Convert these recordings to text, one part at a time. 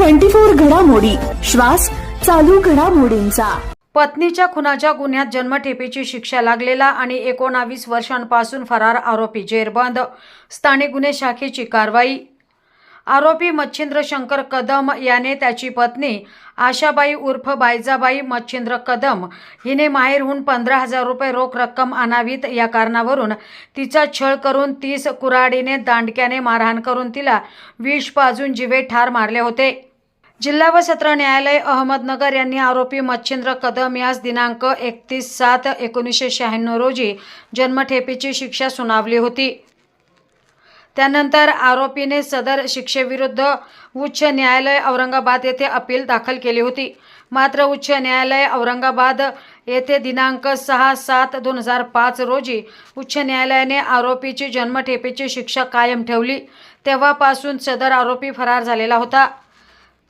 Twenty four घडामोडी. श्वास चालू घडामोडींचा. पत्नीच्या खुनाच्या गुन्ह्यात जन्मठेपेची शिक्षा लागलेला आणि एकोणावीस वर्षांपासून फरार आरोपी जेरबंद. स्थानिक गुन्हे शाखेची कारवाई. आरोपी मच्छिंद्र शंकर कदम याने त्याची पत्नी आशाबाई उर्फ बायजाबाई मच्छिंद्र कदम हिने माहेरहून पंधरा हजार रुपये रोख रक्कम आणावीत या कारणावरून तिचा छळ करून तीस कुऱ्हाडीने दांडक्याने मारहाण करून तिला विष पाजून जिवे ठार मारले होते. जिल्हा व सत्र न्यायालय अहमदनगर यांनी आरोपी मच्छिंद्र कदम यास दिनांक एकतीस सात एकोणीसशे शहाण्णव रोजी जन्मठेपेची शिक्षा सुनावली होती. त्यानंतर आरोपीने सदर शिक्षेविरुद्ध उच्च न्यायालय औरंगाबाद येथे अपील दाखल केली होती. मात्र उच्च न्यायालय औरंगाबाद येथे दिनांक सहा सात दोन हजार पाच रोजी उच्च न्यायालयाने आरोपीची जन्मठेपेची शिक्षा कायम ठेवली. तेव्हापासून सदर आरोपी फरार झालेला होता.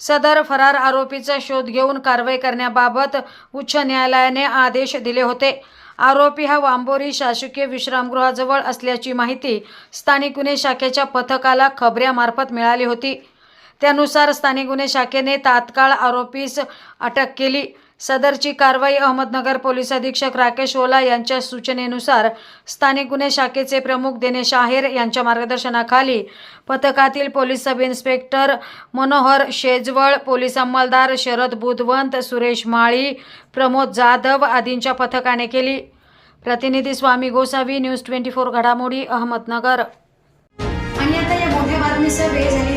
सदर फरार आरोपीचा शोध घेऊन कारवाई करण्याबाबत उच्च न्यायालयाने आदेश दिले होते. आरोपी हा वांबोरी शासकीय विश्रामगृहाजवळ असल्याची माहिती स्थानिक गुन्हे शाखेच्या पथकाला खबऱ्यामार्फत मिळाली होती. त्यानुसार स्थानिक गुन्हे शाखेने तात्काळ आरोपीस अटक केली. सदरची कारवाई अहमदनगर पोलीस अधीक्षक राकेश ओला यांच्या सूचनेनुसार स्थानिक गुन्हे शाखेचे प्रमुख दिनेश आहेर यांच्या मार्गदर्शनाखाली पथकातील police sub inspector Manohar Shejwal police अंमलदार Sharad Budhwant Suresh Mali Pramod Jadhav आदींच्या पथकाने केली. प्रतिनिधी Swami Gosavi news twenty four घडामोडी अहमदनगर. आणि आता या मोठ्या बातमीचा वेळ झाली